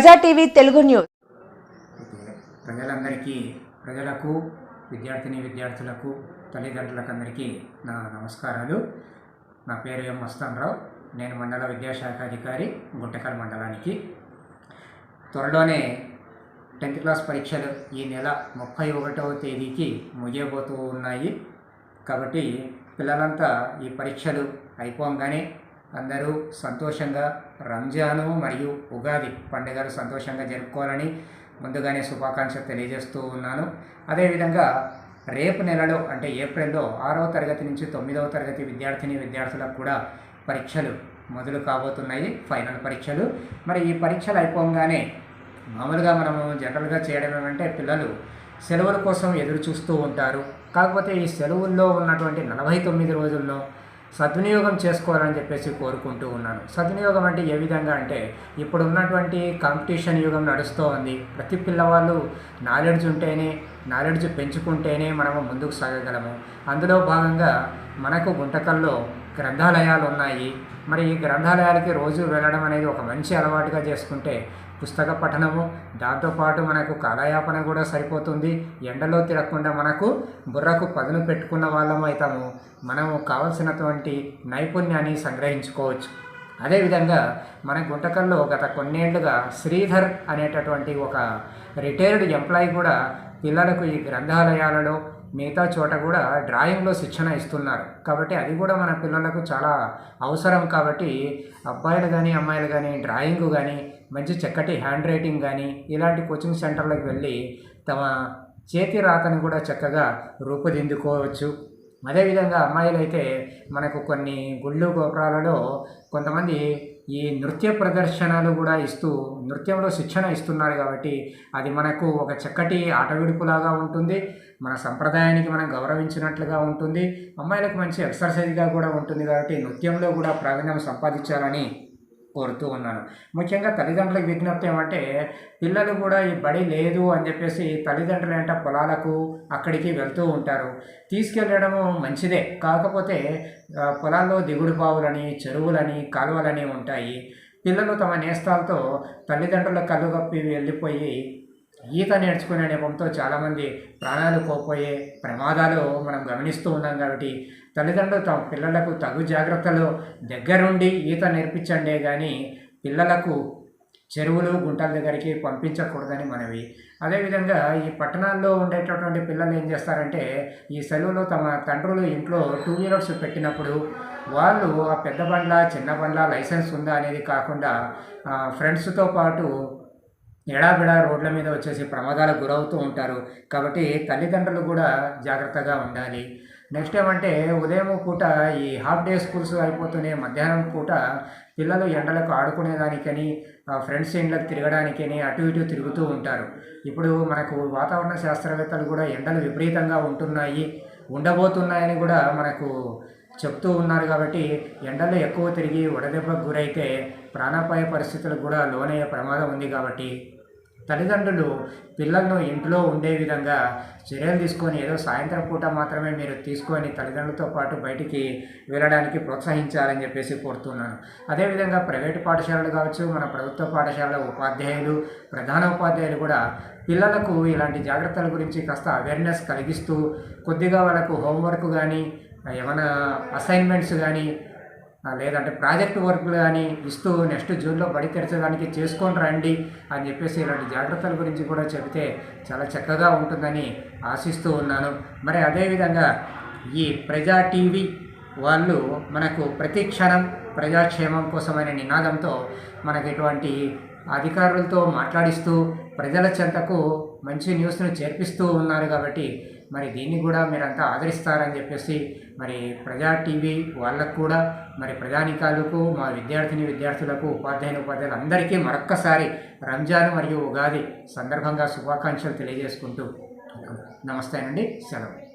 ప్రజా TV Telugu news. ప్రజలందరికీ ప్రజలకు విద్యార్థిని విద్యార్థులకు తల్లిదండ్రులకు అందరికీ నా నమస్కారాలు. నా పేరు ఎం మస్తాన్రావు. నేను మండల విద్యాశాఖ అధికారి గుంటకల్ మండలానికి. త్వరలోనే టెన్త్ క్లాస్ పరీక్షలు ఈ నెల ముప్పై ఒకటవ తేదీకి ముగియబోతూ ఉన్నాయి. కాబట్టి పిల్లలంతా ఈ పరీక్షలు అయిపోగానే అందరూ సంతోషంగా రంజాను మరియు ఉగాది పండుగలు సంతోషంగా జరుపుకోవాలని ముందుగానే శుభాకాంక్షలు తెలియజేస్తూ ఉన్నాను. అదేవిధంగా రేపు నెలలో అంటే ఏప్రిల్లో ఆరవ తరగతి నుంచి తొమ్మిదవ తరగతి విద్యార్థిని విద్యార్థులకు కూడా పరీక్షలు మొదలు కాబోతున్నాయి ఫైనల్ పరీక్షలు. మరి ఈ పరీక్షలు అయిపోగానే మామూలుగా మనము జనరల్గా చేయడం ఏమంటే పిల్లలు సెలవుల కోసం ఎదురు చూస్తూ ఉంటారు. కాకపోతే ఈ సెలవుల్లో ఉన్నటువంటి నలభై తొమ్మిది రోజుల్లో సద్వినియోగం చేసుకోవాలని చెప్పేసి కోరుకుంటూ ఉన్నాను. సద్వినియోగం అంటే ఏ విధంగా అంటే ఇప్పుడు ఉన్నటువంటి కాంపిటీషన్ యుగం నడుస్తూ ఉంది. ప్రతి పిల్లవాళ్ళు నాలెడ్జ్ ఉంటేనే నాలెడ్జ్ పెంచుకుంటేనే మనము ముందుకు సాగగలము. అందులో భాగంగా మనకు గుంటకల్లో గ్రంథాలయాలు ఉన్నాయి మరి ఈ గ్రంథాలయాలకి రోజు వెళ్ళడం అనేది ఒక మంచి అలవాటుగా చేసుకుంటే పుస్తక పఠనము దాంతోపాటు మనకు కాలయాపన కూడా సరిపోతుంది. ఎండలో తిరగకుండా మనకు బుర్రకు పదును పెట్టుకున్న వాళ్ళం అవుతాము మనము కావలసినటువంటి నైపుణ్యాన్ని సంగ్రహించుకోవచ్చు. అదేవిధంగా మన గుంటకల్లో గత కొన్నేళ్ళుగా శ్రీధర్ అనేటటువంటి ఒక రిటైర్డ్ ఎంప్లాయీ కూడా పిల్లలకు ఈ గ్రంథాలయాలలో మిగతా చోట కూడా డ్రాయింగ్లో శిక్షణ ఇస్తున్నారు. కాబట్టి అది కూడా మన పిల్లలకు చాలా అవసరం. కాబట్టి అబ్బాయిలు కానీ అమ్మాయిలు కానీ డ్రాయింగ్ కానీ మంచి చక్కటి హ్యాండ్ రైటింగ్ కానీ ఇలాంటి కోచింగ్ సెంటర్లకు వెళ్ళి తమ చేతి రాతను కూడా చక్కగా రూపుదిద్దుకోవచ్చు. అదేవిధంగా అమ్మాయిలు అయితే మనకు కొన్ని గుళ్ళు గోపురాలలో కొంతమంది ఈ నృత్య ప్రదర్శనలు కూడా ఇస్తూ నృత్యంలో శిక్షణ ఇస్తున్నారు కాబట్టి అది మనకు ఒక చక్కటి ఆటవిడుపులాగా ఉంటుంది. మన సంప్రదాయానికి మనం గౌరవించినట్లుగా ఉంటుంది. అమ్మాయిలకు మంచి ఎక్సర్సైజ్గా కూడా ఉంటుంది కాబట్టి నృత్యంలో కూడా ప్రావీణ్యం సంపాదించాలని కోరుతూ ఉన్నాను. ముఖ్యంగా తల్లిదండ్రులకు విజ్ఞప్తి ఏమంటే పిల్లలు కూడా ఈ బడి లేదు అని చెప్పేసి తల్లిదండ్రులు ఏంట పొలాలకు అక్కడికి వెళ్తూ ఉంటారు. తీసుకెళ్ళడము మంచిదే. కాకపోతే పొలాల్లో దిగుడు బావులని చెరువులని కాలువలని ఉంటాయి. పిల్లలు తమ నేస్తాలతో తల్లిదండ్రుల కళ్ళు కప్పి వెళ్ళిపోయి ఈత నేర్చుకునే నెపంతో చాలామంది ప్రాణాలు కోల్పోయే ప్రమాదాలు మనం గమనిస్తూ ఉన్నాం కాబట్టి తల్లిదండ్రులు తమ పిల్లలకు తగు జాగ్రత్తలు దగ్గరుండి ఈత నేర్పించండే కానీ పిల్లలకు చెరువులు గుంటల దగ్గరికి పంపించకూడదని మనవి. అదేవిధంగా ఈ పట్టణాల్లో ఉండేటటువంటి పిల్లలు ఏం చేస్తారంటే ఈ సెలవులో తమ తండ్రులు ఇంట్లో టూ వీలర్స్ పెట్టినప్పుడు వాళ్ళు ఆ పెద్ద బండ్ల చిన్న బండ్ల లైసెన్స్ ఉందా అనేది కాకుండా ఫ్రెండ్స్తో పాటు ఎడాబిడా రోడ్ల మీద వచ్చేసి ప్రమాదాలకు గురవుతూ ఉంటారు. కాబట్టి తల్లిదండ్రులు కూడా జాగ్రత్తగా ఉండాలి. నెక్స్ట్ ఏమంటే ఉదయం పూట ఈ హాఫ్ డే స్కూల్స్ అయిపోతూనే మధ్యాహ్నం పూట పిల్లలు ఎండలకు ఆడుకునేదానికని ఫ్రెండ్స్ ఇండ్లకు తిరగడానికని అటు ఇటు తిరుగుతూ ఉంటారు. ఇప్పుడు మనకు వాతావరణ శాస్త్రవేత్తలు కూడా ఎండలు విపరీతంగా ఉంటున్నాయి ఉండబోతున్నాయని కూడా మనకు చెప్తూ ఉన్నారు కాబట్టి ఎండలు ఎక్కువ తిరిగి వడదెబ్బకు గురైతే ప్రాణాపాయ పరిస్థితులకు కూడా లోనయ్యే ప్రమాదం ఉంది కాబట్టి తల్లిదండ్రులు పిల్లలను ఇంట్లో ఉండే విధంగా చర్యలు తీసుకొని ఏదో సాయంత్రం పూట మాత్రమే మీరు తీసుకొని తల్లిదండ్రులతో పాటు బయటికి వెళ్ళడానికి ప్రోత్సహించాలని చెప్పేసి కోరుతున్నాను. అదేవిధంగా ప్రైవేటు పాఠశాలలు కావచ్చు మన ప్రభుత్వ పాఠశాలల ఉపాధ్యాయులు ప్రధాన ఉపాధ్యాయులు కూడా పిల్లలకు ఇలాంటి జాగ్రత్తల గురించి కాస్త అవేర్నెస్ కలిగిస్తూ కొద్దిగా వాళ్ళకు హోంవర్క్ కానీ ఏమైనా అసైన్మెంట్స్ కానీ లేదంటే ప్రాజెక్ట్ వర్క్లు కానీ ఇస్తూ నెక్స్ట్ జూన్లో బడి తెరచడానికి చేసుకొని రండి అని చెప్పేసి ఇలాంటి జాగ్రత్తల గురించి కూడా చెబితే చాలా చక్కగా ఉంటుందని ఆశిస్తూ ఉన్నాను. మరి అదేవిధంగా ఈ ప్రజా టీవీ వాళ్ళు మనకు ప్రతి క్షణం ప్రజాక్షేమం కోసమైన నినాదంతో మనకి ఇటువంటి అధికారులతో మాట్లాడిస్తూ ప్రజల చెంతకు మంచి న్యూస్ను చేర్పిస్తూ ఉన్నారు కాబట్టి మరి దీన్ని కూడా మీరంతా ఆదరిస్తారని చెప్పేసి మరి ప్రజా టీవీ వాళ్ళకు కూడా మరి ప్రజానికాలకు మా విద్యార్థిని విద్యార్థులకు ఉపాధ్యాయుని ఉపాధ్యాయులు అందరికీ మరొక్కసారి రంజాన్ మరియు ఉగాది సందర్భంగా శుభాకాంక్షలు తెలియజేసుకుంటూ నమస్తే అండి. సెలవు.